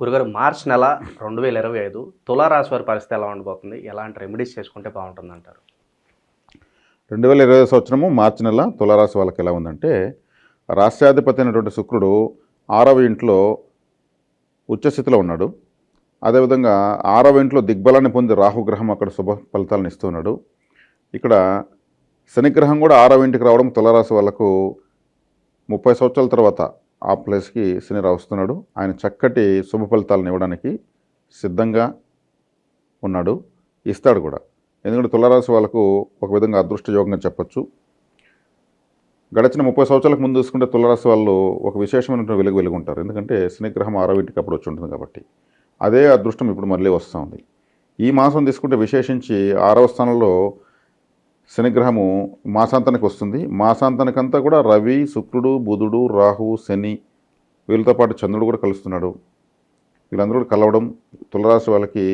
గురుగారు మార్చ్ నెల రెండు వేల ఇరవై ఐదు తులారాశి వారి పరిస్థితి ఎలా ఉండబోతుంది? ఎలాంటి రెమెడీస్ చేసుకుంటే బాగుంటుంది అంటారు రెండు వేల ఇరవై సంవత్సరము మార్చి నెల తులారాశి వాళ్ళకి ఎలా ఉందంటే రాష్ట్రాధిపతి అయినటువంటి శుక్రుడు ఆరవ ఇంట్లో ఉచ్చస్థితిలో ఉన్నాడు. అదేవిధంగా ఆరవ ఇంట్లో దిగ్బలాన్ని పొంది రాహుగ్రహం అక్కడ శుభ ఫలితాలను ఇస్తున్నాడు. ఇక్కడ శనిగ్రహం కూడా ఆరవ ఇంటికి రావడం తులారాశి వాళ్ళకు ముప్పై సంవత్సరాల తర్వాత ఆ ప్లేస్కి శని వస్తున్నాడు. ఆయన చక్కటి శుభ ఫలితాలను ఇవ్వడానికి సిద్ధంగా ఉన్నాడు. ఇస్తాడు కూడా. ఎందుకంటే తులారాశి వాళ్ళకు ఒక విధంగా అదృష్ట యోగంగా చెప్పొచ్చు. గడిచిన ముప్పై సంవత్సరాలకు ముందు చూసుకుంటే తులరాశి వాళ్ళు ఒక విశేషమైన వెలుగు వెలుగుంటారు. ఎందుకంటే శనిగ్రహం ఆరో ఇంటికి అప్పుడు వచ్చి ఉంటుంది కాబట్టి. అదే అదృష్టం ఇప్పుడు మళ్ళీ వస్తుంది ఈ మాసం తీసుకుంటే విశేషించి ఆరవ స్థానంలో శనిగ్రహము మాసాంతానికి వస్తుంది. మాసాంతానికంతా కూడా రవి శుక్రుడు బుధుడు రాహు శని వీళ్ళతో పాటు చంద్రుడు కూడా కలుస్తున్నాడు. వీళ్ళందరూ కూడా కలవడం తులరాశి వాళ్ళకి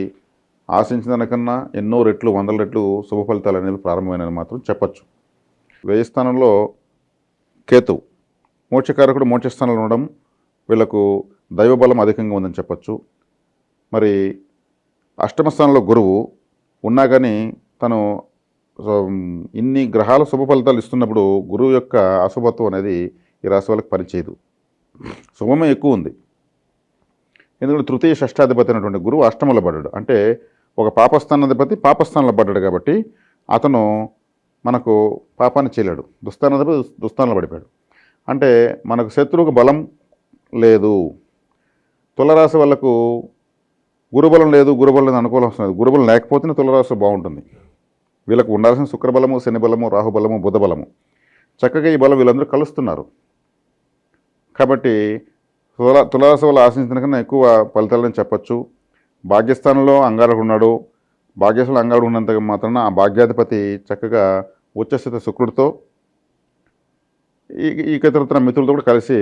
ఆశించిన దానికన్నా ఎన్నో రెట్లు వందల రెట్లు శుభ ఫలితాలు అనేవి ప్రారంభమైనవి మాత్రం చెప్పచ్చు. వ్యయస్థానంలో కేతు మోక్షకారకుడు మోక్షస్థానంలో ఉండడం వీళ్ళకు దైవబలం అధికంగా ఉందని చెప్పచ్చు. మరి అష్టమ స్థానంలో గురువు ఉన్నా కానీ తను సో, ఇన్ని గ్రహాల శుభ ఫలితాలు ఇస్తున్నప్పుడు గురువు యొక్క అశుభత్వం అనేది ఈ రాశి వాళ్ళకి పనిచేయదు. శుభమే ఎక్కువ ఉంది. ఎందుకంటే తృతీయ షష్టాధిపతి అయినటువంటి గురువు అష్టమంలో పడ్డాడు. అంటే ఒక పాపస్థానాధిపతి పాపస్థానంలో పడ్డాడు కాబట్టి అతను మనకు పాపాన్ని చేయలేడు. దుస్థానాధిపతి దుస్థానంలో పడిపోయాడు. అంటే మనకు శత్రువుకు బలం లేదు. తులరాశి వాళ్ళకు గురుబలం లేదు గురుబలం లేదు అనుకూలం వస్తుంది. గురుబలం లేకపోతేనే తులరాశి బాగుంటుంది. వీళ్ళకు ఉండాల్సిన శుక్రబలము శనిబలము రాహుబలము బుధబలము. చక్కగా ఈ బలం వీళ్ళందరూ కలుస్తున్నారు. కాబట్టి తుల తులారాశి వల్ల ఆశించిన కన్నా ఎక్కువ ఫలితాలని చెప్పచ్చు. భాగ్యస్థానంలో అంగారకుడు ఉన్నాడు. భాగ్యస్థానంలో అంగారుడు ఉన్నంత మాత్రాన ఆ భాగ్యాధిపతి చక్కగా ఉచ్చస్థిత శుక్రుడితో ఈ ఈ ఇతరతర మిత్రులతో కూడా కలిసి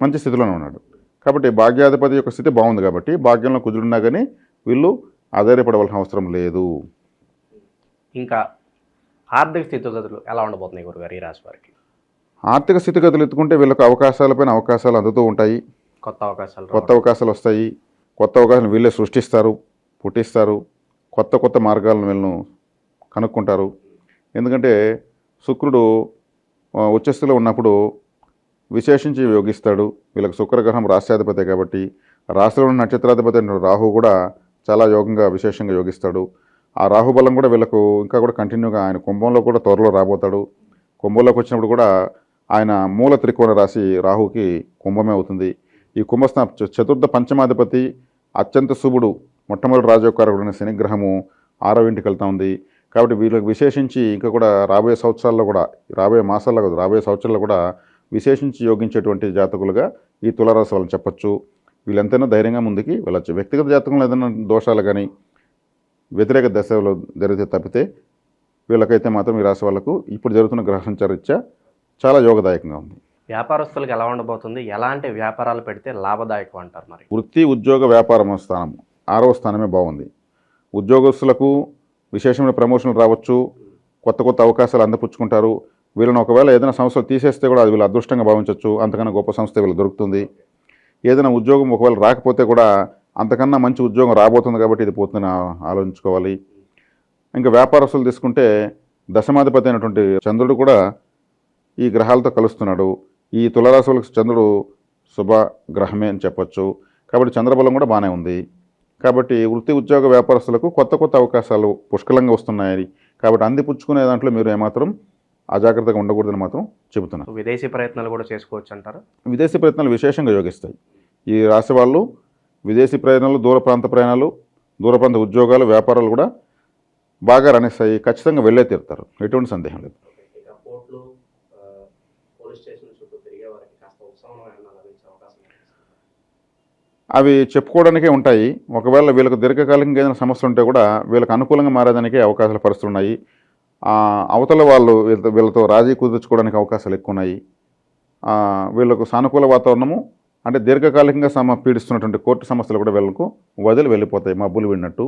మంచి స్థితిలోనే ఉన్నాడు. కాబట్టి భాగ్యాధిపతి యొక్క స్థితి బాగుంది కాబట్టి భాగ్యంలో కుదురున్నా కానీ వీళ్ళు ఆధారపడవలసిన అవసరం లేదు. ఇంకా ఆర్థిక స్థితిగతులు ఎలా ఉండబోతున్నాయి గురుగారు ఈ రాశి వారికి? ఆర్థిక స్థితిగతులు ఎత్తుకుంటే వీళ్ళకి అవకాశాలపైన అవకాశాలు అందుతూ ఉంటాయి. కొత్త అవకాశాలు కొత్త అవకాశాలు వస్తాయి. కొత్త అవకాశాలు వీళ్ళే సృష్టిస్తారు పుట్టిస్తారు. కొత్త కొత్త మార్గాలను వీళ్ళను కనుక్కుంటారు. ఎందుకంటే శుక్రుడు ఆ, ఉచ్చస్థితిలో ఉన్నప్పుడు విశేషించి యోగిస్తాడు. వీళ్ళకి శుక్రగ్రహం రాష్ట్రాధిపతి కాబట్టి రాశిలో ఉన్న నక్షత్రాధిపతి రాహు కూడా చాలా యోగంగా విశేషంగా యోగిస్తాడు. ఆ రాహుబలం కూడా వీళ్ళకు ఇంకా కూడా కంటిన్యూగా ఆయన కుంభంలో కూడా త్వరలో రాబోతాడు. కుంభంలోకి వచ్చినప్పుడు కూడా ఆయన మూల త్రికోణ రాశి రాహుకి కుంభమే అవుతుంది. ఈ కుంభస్థాన చతుర్థ పంచమాధిపతి అత్యంత శుభుడు మొట్టమొదటి రాజయోగకారకుడైన శనిగ్రహము ఆరవ ఇంటికి వెళ్తా ఉంది. కాబట్టి వీళ్ళకి విశేషించి ఇంకా కూడా రాబోయే సంవత్సరాల్లో కూడా రాబోయే మాసాల్లో కాదు రాబోయే సంవత్సరాల్లో కూడా విశేషించి యోగించేటువంటి జాతకులుగా ఈ తులారాశి వాళ్ళని చెప్పొచ్చు. వీళ్ళు ఎంతైనా ధైర్యంగా ముందుకి వెళ్ళచ్చు. వ్యక్తిగత జాతకంలో ఏదైనా దోషాలు కానీ వ్యతిరేక దశలో జరిగితే తప్పితే వీళ్ళకైతే మాత్రం ఈ రాశి వాళ్ళకు ఇప్పుడు జరుగుతున్న గ్రహ సంచార రీత్యా చాలా యోగదాయకంగా ఉంది. వ్యాపారస్తులకు ఎలా ఉండబోతుంది? ఎలాంటి వ్యాపారాలు పెడితే లాభదాయకం అంటారు మరి? వృత్తి ఉద్యోగ వ్యాపారం స్థానం ఆరవ స్థానమే బాగుంది. ఉద్యోగస్తులకు విశేషమైన ప్రమోషన్లు రావచ్చు కొత్త కొత్త అవకాశాలు అందపుచ్చుకుంటారు. వీళ్ళని ఒకవేళ ఏదైనా సంస్థలు తీసేస్తే కూడా అది వీళ్ళు అదృష్టంగా భావించవచ్చు అంతకన్నా గొప్ప సంస్థ వీళ్ళు దొరుకుతుంది. ఏదైనా ఉద్యోగం ఒకవేళ రాకపోతే కూడా అంతకన్నా మంచి ఉద్యోగం రాబోతుంది కాబట్టి ఇది పోతుందని ఆలోచించుకోవాలి. ఇంకా వ్యాపారస్తులు తీసుకుంటే దశమాధిపతి అయినటువంటి చంద్రుడు కూడా ఈ గ్రహాలతో కలుస్తున్నాడు. ఈ తులరాశి వాళ్ళకి చంద్రుడు శుభ గ్రహమే అని చెప్పొచ్చు. కాబట్టి చంద్రబలం కూడా బాగానే ఉంది. కాబట్టి వృత్తి ఉద్యోగ వ్యాపారస్తులకు కొత్త కొత్త అవకాశాలు పుష్కలంగా వస్తున్నాయి. కాబట్టి అందిపుచ్చుకునే దాంట్లో మీరు ఏమాత్రం అజాగ్రత్తగా ఉండకూడదని మాత్రం చెబుతున్నాను. విదేశీ ప్రయత్నాలు కూడా చేసుకోవచ్చు అంటారు? విదేశీ ప్రయత్నాలు విశేషంగా యోగిస్తాయి. ఈ రాశి వాళ్ళు విదేశీ ప్రయాణాలు దూర ప్రాంత ప్రయాణాలు దూర ప్రాంత ఉద్యోగాలు వ్యాపారాలు కూడా బాగా రాణిస్తాయి ఖచ్చితంగా వెళ్ళే తీరుతారు. ఎటువంటి సందేహం లేదు. అవి చెప్పుకోవడానికే ఉంటాయి. ఒకవేళ వీళ్ళకు దీర్ఘకాలికంగా ఏదైనా సమస్య ఉంటే కూడా వీళ్ళకి అనుకూలంగా మారేదానికి అవకాశాలు పరిస్థితులు ఉన్నాయి అవతల వాళ్ళు వీళ్ళతో వీళ్ళతో రాజీ కుదుర్చుకోవడానికి అవకాశాలు ఎక్కువ ఉన్నాయి. వీళ్ళకు సానుకూల వాతావరణము అంటే దీర్ఘకాలికంగా సమ పీడిస్తున్నటువంటి కోర్టు సమస్యలు కూడా వీళ్ళకు వదిలి వెళ్ళిపోతాయి మబ్బులు విన్నట్టు.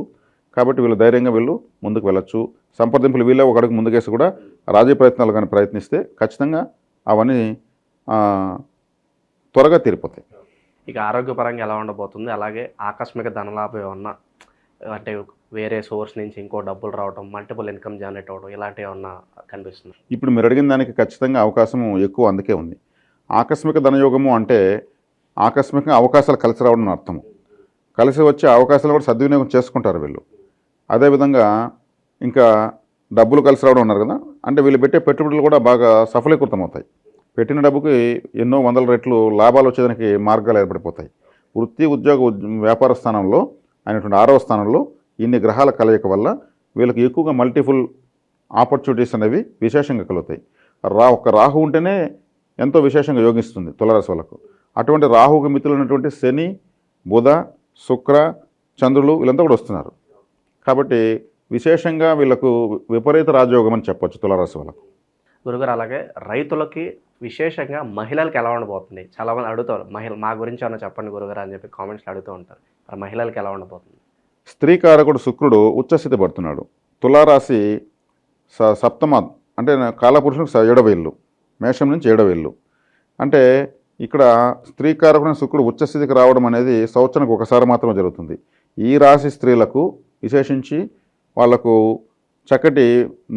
కాబట్టి వీళ్ళు ధైర్యంగా వీళ్ళు ముందుకు వెళ్ళొచ్చు. సంప్రదింపులు వీళ్ళే ఒక అడుగు ముందుకేసి కూడా రాజీ ప్రయత్నాలు కానీ ప్రయత్నిస్తే ఖచ్చితంగా అవన్నీ త్వరగా తీరిపోతాయి. ఇక ఆరోగ్యపరంగా ఎలా ఉండబోతుంది? అలాగే ఆకస్మిక ధనలాభం ఏమన్నా అంటే వేరే సోర్స్ నుంచి ఇంకో డబ్బులు రావడం మల్టిపుల్ ఇన్కమ్ జనరేట్ అవ్వడం ఇలాంటివి ఏమన్నా కనిపిస్తుంది ఇప్పుడు మీరు అడిగిన దానికి ఖచ్చితంగా అవకాశం ఎక్కువ అందుకే ఉంది. ఆకస్మిక ధనయోగము అంటే ఆకస్మికంగా అవకాశాలు కలిసి రావడం అర్థం. కలిసి వచ్చే అవకాశాలు కూడా సద్వినియోగం చేసుకుంటారు వీళ్ళు. అదేవిధంగా ఇంకా డబ్బులు కలిసి రావడం ఉన్నారు కదా అంటే వీళ్ళు పెట్టే పెట్టుబడులు కూడా బాగా సఫలీకృతం అవుతాయి. పెట్టిన డబ్బుకి ఎన్నో వందల రెట్లు లాభాలు వచ్చేదానికి మార్గాలు ఏర్పడిపోతాయి. వృత్తి ఉద్యోగ ఉద్- వ్యాపార స్థానంలో అయినటువంటి ఆరవ స్థానంలో ఇన్ని గ్రహాల కలయిక వల్ల వీళ్ళకి ఎక్కువగా మల్టిపుల్ ఆపర్చునిటీస్ అనేవి విశేషంగా కలుగుతాయి. రా ఒక రాహు ఉంటేనే ఎంతో విశేషంగా యోగిస్తుంది తులరాశి వాళ్ళకు. అటువంటి రాహుకు మిత్రులైనటువంటి శని బుధ శుక్ర చంద్రులు వీళ్ళంతా కూడా వస్తున్నారు. కాబట్టి విశేషంగా వీళ్ళకు విపరీత రాజయోగం అని చెప్పొచ్చు తులరాశి వాళ్ళకు. గురుగారు అలాగే రైతులకి విశేషంగా మహిళలకి ఎలా ఉండబోతుంది? చాలా మంది అడుగుతారు మహిళ మా గురించి ఏమన్నా చెప్పండి గురుగారు అని చెప్పి కామెంట్స్లో అడుగుతూ ఉంటారు. మరి మహిళలకి ఎలా ఉండబోతుంది? స్త్రీకారకుడు శుక్రుడు ఉచ్చస్థితి పడుతున్నాడు. తులారాశి స సప్తమ అంటే కాలపురుషునికి స- ఏడవ ఇల్లు మేషం నుంచి ఏడవ ఇల్లు. అంటే ఇక్కడ స్త్రీకారకుడైన శుక్రుడు ఉచ్చస్థితికి రావడం అనేది సంవత్సరానికి ఒకసారి మాత్రమే జరుగుతుంది. ఈ రాశి స్త్రీలకు విశేషించి వాళ్ళకు చక్కటి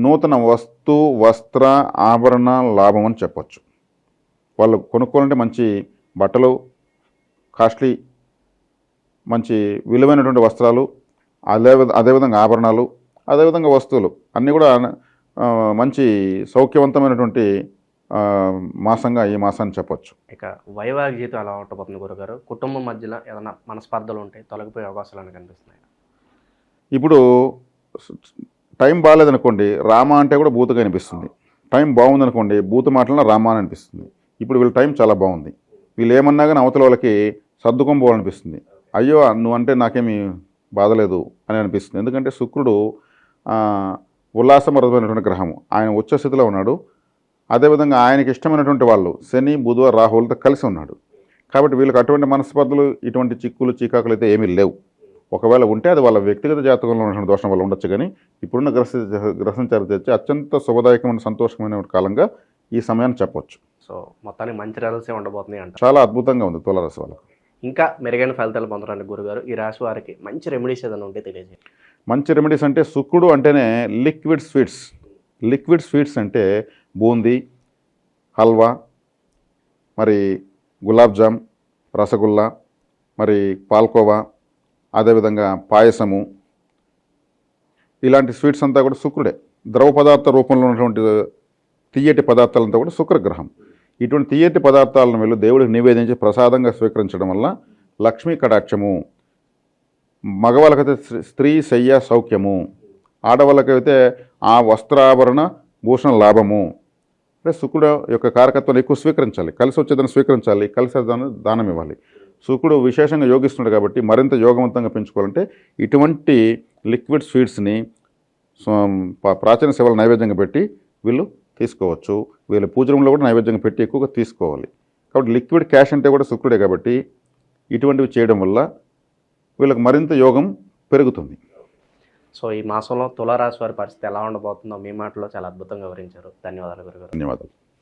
నూతన వస్తు వస్త్ర ఆభరణ లాభం అని చెప్పచ్చు. వాళ్ళు కొనుక్కోవాలంటే మంచి బట్టలు కాస్ట్లీ మంచి విలువైనటువంటి వస్త్రాలు అదే అదేవిధంగా ఆభరణాలు అదేవిధంగా వస్తువులు. అన్నీ కూడా మంచి సౌఖ్యవంతమైనటువంటి మాసంగా ఈ మాసాన్ని చెప్పొచ్చు. ఇక వైవాహిక జీవితం ఎలా ఉండబోతుంది గురుగారు. కుటుంబం మధ్యలో ఏదైనా మనస్పర్ధలు ఉంటాయి తొలగిపోయే అవకాశాలు అని కనిపిస్తున్నాయి. ఇప్పుడు టైం బాగాలేదనుకోండి రామ అంటే కూడా బూతుగా అనిపిస్తుంది. టైం బాగుందనుకోండి బూతు మాటలను రామ అని అనిపిస్తుంది. ఇప్పుడు వీళ్ళ టైం చాలా బాగుంది. వీళ్ళు ఏమన్నా కానీ అవతల వాళ్ళకి సర్దుకొని పోవాలనిపిస్తుంది. అయ్యో నువ్వు అంటే నాకేమీ బాధలేదు అని అనిపిస్తుంది. ఎందుకంటే శుక్రుడు ఉల్లాసమరమైనటువంటి గ్రహము. ఆయన ఉచ్చ స్థితిలో ఉన్నాడు. అదేవిధంగా ఆయనకి ఇష్టమైనటువంటి వాళ్ళు శని బుధ రాహులతో కలిసి ఉన్నాడు. కాబట్టి వీళ్ళకి అటువంటి మనస్పర్ధలు ఇటువంటి చిక్కులు చీకాకులు అయితే ఏమీ లేవు. ఒకవేళ ఉంటే అది వాళ్ళ వ్యక్తిగత జాతకంలో ఉన్నటువంటి దోషం వల్ల ఉండొచ్చు కానీ ఇప్పుడున్న గ్రహ గ్రహంచారి తెచ్చి అత్యంత శుభదాయకమైన సంతోషమైన కాలంగా ఈ సమయాన్ని చెప్పొచ్చు. సో మొత్తానికి మంచి రిజల్ట్సే ఉండబోతున్నాయి అంట చాలా అద్భుతంగా ఉంది తులారాశి వాళ్ళకు. ఇంకా మెరుగైన ఫలితాలు పొందడానికి గురుగారు ఈ రాశి వారికి మంచి రెమెడీస్ ఏదైనా ఉంటే తెలియజేయండి. మంచి రెమెడీస్ అంటే శుక్రుడు అంటేనే లిక్విడ్ స్వీట్స్. లిక్విడ్ స్వీట్స్ అంటే బూందీ హల్వా మరి గులాబ్జామ్ రసగుల్లా మరి పాల్కోవా అదేవిధంగా పాయసము. ఇలాంటి స్వీట్స్ అంతా కూడా శుక్రుడే. ద్రవ పదార్థ రూపంలో ఉన్నటువంటి తీయటి పదార్థాలంతా కూడా శుక్రగ్రహం. ఇటువంటి తీయటి పదార్థాలను వీళ్ళు దేవుడికి నివేదించి ప్రసాదంగా స్వీకరించడం వల్ల లక్ష్మీ కటాక్షము మగవాళ్ళకైతే స్త్రీ శయ్య సౌఖ్యము ఆడవాళ్ళకైతే ఆ వస్త్రాభరణ భూషణ లాభము. అంటే శుక్రుడు యొక్క కారకత్వాన్ని ఎక్కువ స్వీకరించాలి. కలిసి వచ్చేదాన్ని స్వీకరించాలి. కలిసి వచ్చేదాన్ని దానం ఇవ్వాలి. శుక్రుడు విశేషంగా యోగిస్తున్నాడు కాబట్టి మరింత యోగవంతంగా పెంచుకోవాలంటే ఇటువంటి లిక్విడ్ స్వీట్స్ని ప్రాచీన సేవల నైవేద్యంగా పెట్టి వీళ్ళు తీసుకోవచ్చు. వీళ్ళ పూజ రూమ్లో కూడా నైవేద్యంగా పెట్టి ఎక్కువగా తీసుకోవాలి. కాబట్టి లిక్విడ్ క్యాష్ అంటే కూడా శుక్రుడే కాబట్టి ఇటువంటివి చేయడం వల్ల వీళ్ళకి మరింత యోగం పెరుగుతుంది. సో ఈ మాసంలో తులారాశి వారి పరిస్థితి ఎలా ఉండబోతుందో మీ మాటలో చాలా అద్భుతంగా వివరించారు. ధన్యవాదాలు గురుగారు. ధన్యవాదాలు.